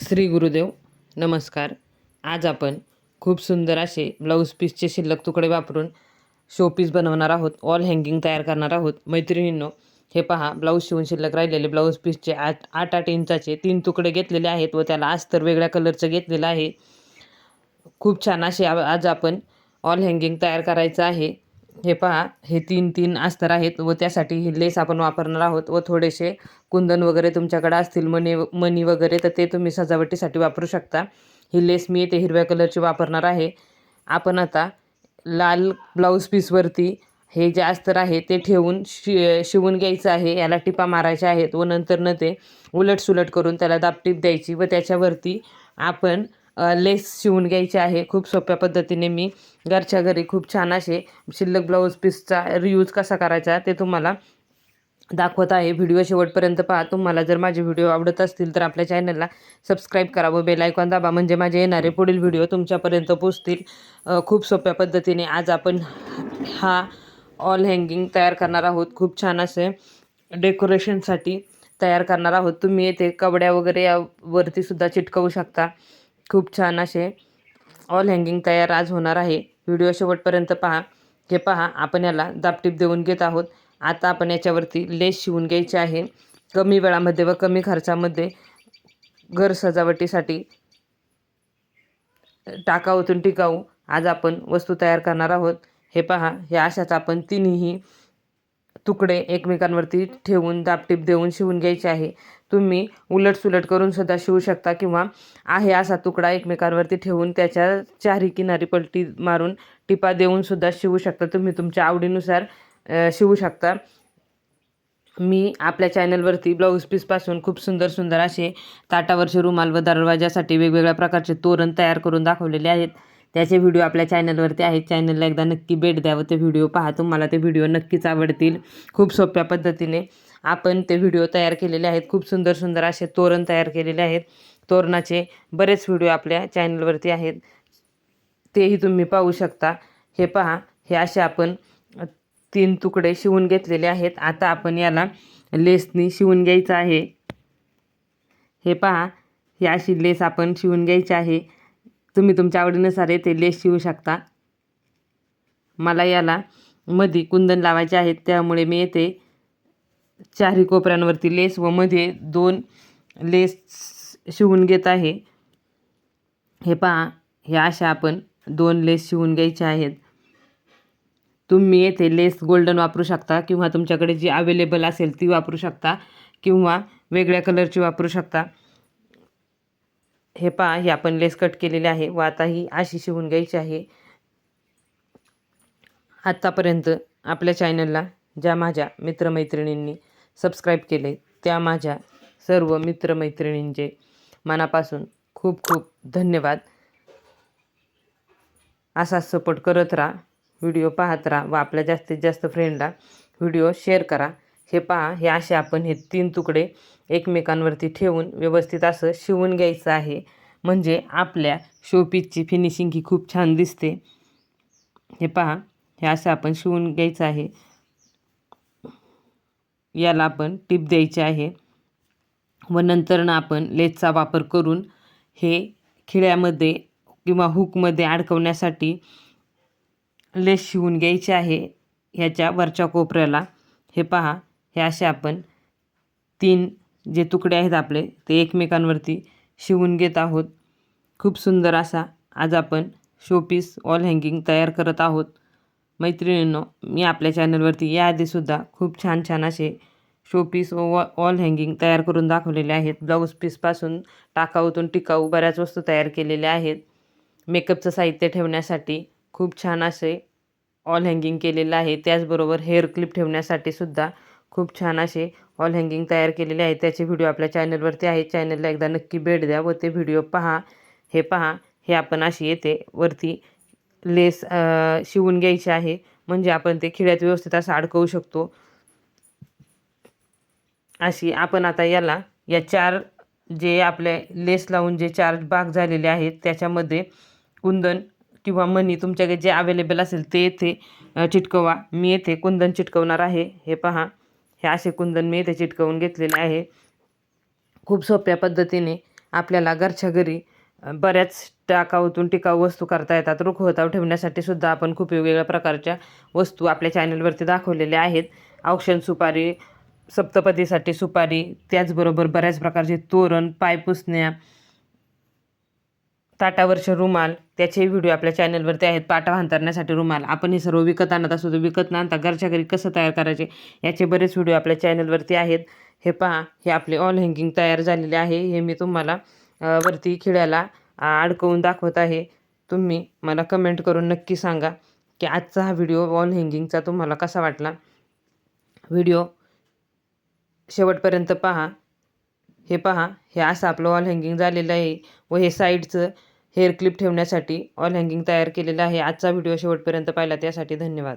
श्री गुरुदेव नमस्कार. आज आपण खूप सुंदर असे ब्लाऊज पीसचे शिल्लक तुकडे वापरून शोपीस बनवणार आहोत. ऑल हँगिंग तयार करणार आहोत. मैत्रिणींनो हे पहा ब्लाऊज शिवून शिल्लक राहिलेले ब्लाऊज पीसचे आठ आठ आठ इंचाचे तीन तुकडे घेतलेले आहेत व त्याला अस्तर वेगळ्या कलरचं घेतलेलं आहे. खूप छान असे आज आपण ऑल हँगिंग तयार करायचं आहे. हे पहा हे तीन तीन अस्तर आहेत व त्यासाठी ही लेस आपण वापरणार आहोत व थोडेसे कुंदन वगैरे तुमच्याकडे असतील मणी मणी वगैरे तर ते तुम्ही सजावटीसाठी वापरू शकता. ही लेस मी ते हिरव्या कलरची वापरणार आहे. आपण आता लाल ब्लाऊज पीसवरती हे जे अस्तर आहे ते ठेवून शि शिवून घ्यायचं आहे. याला टिपा मारायच्या आहेत व नंतरनं ते उलटसुलट करून त्याला दाबटीप द्यायची व त्याच्यावरती आपण लेस शिवून घ्यायचे आहे. खूप सोप्या पद्धतीने मी घरच्या घरी खूप छान असे शिल्लक ब्लाऊज पीसचा रियूज कसा करायचा ते तुम्हाला दाखवत आहे. व्हिडिओ शेवटपर्यंत पहा. तुम्हाला जर माझे व्हिडिओ आवडत असतील तर आपल्या चॅनलला सबस्क्राईब करा व बेलायकॉन दाबा. म्हणजे माझे येणारे पुढील व्हिडिओ तुमच्यापर्यंत पोचतील खूप सोप्या पद्धतीने आज आपण हा ऑल हँगिंग तयार करणार आहोत. खूप छान असे डेकोरेशनसाठी तयार करणार आहोत. तुम्ही येथे कवड्या वगैरे यावरती सुद्धा चिटकवू शकता. खूप छान असे ऑल हँगिंग तयार आज होणार आहे. व्हिडिओ शेवटपर्यंत पहा. हे पहा आपण याला दापटीप देऊन घेत आहोत. आता आपण याच्यावरती लेस शिवून घ्यायचे आहे. कमी वेळामध्ये व कमी खर्चामध्ये घर सजावटीसाठी टाकाऊतून टिकाऊ आज आपण वस्तू तयार करणार आहोत. हे पहा हे अशाच आपण तिन्ही तुकडे एकमेकांवरती ठेवून दापटीप देऊन शिवून घ्यायचे आहे. तुम्ही उलटसुलट करूनसुद्धा करून सुद्धा शिवू शकता किंवा आहे असा तुकडा एकमेकांवरती ठेवून त्याच्या चारी किनारी पलटी मारून टिपा देऊन सुद्धा शिवू शकता. तुम्ही तुमच्या आवडीनुसार शिवू शकता. मी आपल्या चॅनलवरती ब्लाऊज पीसपासून खूप सुंदर सुंदर असे ताटावरचे रुमाल व दरवाजासाठी वेगवेगळ्या प्रकारचे तोरण तयार करून दाखवलेले आहेत. त्याचे व्हिडिओ आपल्या चॅनलवरती आहेत. चॅनलला एकदा नक्की भेट द्यावं. ते व्हिडिओ पहा. तुम्हाला ते व्हिडिओ नक्कीच आवडतील. खूप सोप्या पद्धतीने आपण ते व्हिडिओ तयार केलेले आहेत. खूप सुंदर सुंदर असे तोरण तयार केलेले आहेत. तोरणाचे बरेच व्हिडिओ आपल्या चॅनलवरती आहेत. तेही तुम्ही पाहू शकता. हे पहा. हे असे आपण तीन तुकडे शिवून घेतलेले आहेत. आता आपण याला लेसनी शिवून घ्यायचं आहे. हे पहा. ही अशी लेस आपण शिवून घ्यायची आहे. तुम्ही तुमच्या आवडीनुसार येथे लेस शिवू शकता. मला याला मध्ये कुंदन लावायचे आहेत त्यामुळे मी येथे चारही कोपऱ्यांवरती लेस व मध्ये दोन लेस शिवून घेत आहे. हे पहा हे अशा आपण दोन लेस शिवून घ्यायचे आहेत. तुम्ही येथे लेस गोल्डन वापरू शकता किंवा तुमच्याकडे जी अवेलेबल असेल ती वापरू शकता किंवा वेगळ्या कलरची वापरू शकता. हे पहा ही आपण लेस कट केलेली आहे. व आता ही अशी शिवून घ्यायची आहे. आत्तापर्यंत आपल्या चॅनलला ज्या माझ्या मित्रमैत्रिणींनी सबस्क्राईब केले त्या माझ्या सर्व मित्रमैत्रिणींचे मनापासून खूप खूप धन्यवाद. असा सपोर्ट करत राहा व्हिडिओ पाहत राहा व आपल्या जास्तीत जास्त फ्रेंडला व्हिडिओ शेअर करा. हे पहा हे असे आपण हे तीन तुकडे एकमेकांवरती ठेवून व्यवस्थित असं शिवून घ्यायचं आहे. म्हणजे आपल्या शोपीसची फिनिशिंग ही खूप छान दिसते. हे पहा हे असं आपण शिवून घ्यायचं आहे. याला आपण टिप द्यायची आहे. व नंतरनं आपण लेसचा वापर करून हे खिळ्यामध्ये किंवा हुकमध्ये अडकवण्यासाठी लेस शिवून घ्यायची आहे. ह्याच्या वरच्या कोपऱ्याला. हे पहा हे असे आपण तीन जे तुकडे आहेत आपले ते एकमेकांवरती शिवून घेत आहोत. खूप सुंदर असा आज आपण शोपीस ऑल हँगिंग तयार करत आहोत. मैत्रिणींनो मी आपल्या चॅनलवरती याआधीसुद्धा खूप छान छान असे शोपीस व वॉ वॉल हँगिंग तयार करून दाखवलेले आहेत. ब्लाऊज पीसपासून टाकाऊतून टिकाऊ बऱ्याच वस्तू तयार केलेल्या आहेत. मेकअपचं साहित्य ठेवण्यासाठी खूप छान असे ऑल हँगिंग केलेलं आहे. त्याचबरोबर हेअर क्लिप ठेवण्यासाठी सुद्धा खूप छान असे ऑल हँगिंग तयार केलेले आहे त्याचे व्हिडिओ आपल्या चॅनलवरती आहे चॅनलला एकदा नक्की भेट द्या व ते व्हिडिओ पहा. हे पहा. हे आपण अशी येते. वरती लेस शिवून घ्यायची आहे. म्हणजे आपण ते खिड्यात व्यवस्थित असं अडकवू शकतो. अशी आपण आता याला या चार जे आपले लेस लावून जे चार भाग झालेले आहेत त्याच्यामध्ये कुंदन किंवा मणी तुमच्याकडे जे अवेलेबल असेल ते येथे चिटकवा. मी येथे कुंदन चिटकवणार आहे. हे पहा. हे असे कुंदन मी इथे चिटकवून घेतलेले आहे. खूप सोप्या पद्धतीने आपल्याला घरच्या घरी बऱ्याच टाकाऊतून टिकाऊ वस्तू करता येतात. रुखवताव ठेवण्यासाठी सुद्धा आपण खूप वेगवेगळ्या प्रकारच्या वस्तू आपल्या चॅनलवरती दाखवलेल्या आहेत. औक्षण सुपारी सप्तपदीसाठी सुपारी त्याचबरोबर बऱ्याच प्रकारचे तोरण पायपुसण्या ताटावरचे रुमाल त्याचे व्हिडिओ आपल्या चॅनलवरती आहेत. पाटा हांतरण्यासाठी रुमाल. आपण हे सर्व विकत आणत असतो विकत न आणता घरच्या घरी कसं तयार करायचे याचे बरेच व्हिडिओ आपल्या चॅनलवरती आहेत. हे पहा हे आपले ऑल हँगिंग तयार झालेले आहे. हे मी तुम्हाला वरती खिळ्याला अडकवून दाखवत आहे. तुम्ही मला कमेंट करून नक्की सांगा की आजचा हा व्हिडिओ वॉल हँगिंगचा तुम्हाला कसा वाटला? व्हिडिओ शेवटपर्यंत पहा. हे पहा हे असं आपलं वॉल हँगिंग झालेलं आहे व हे साईडचं हेअर क्लिप ठेवण्यासाठी ऑल हँगिंग तयार केलेलं आहे. आजचा व्हिडिओ शेवटपर्यंत पाहिला त्यासाठी धन्यवाद.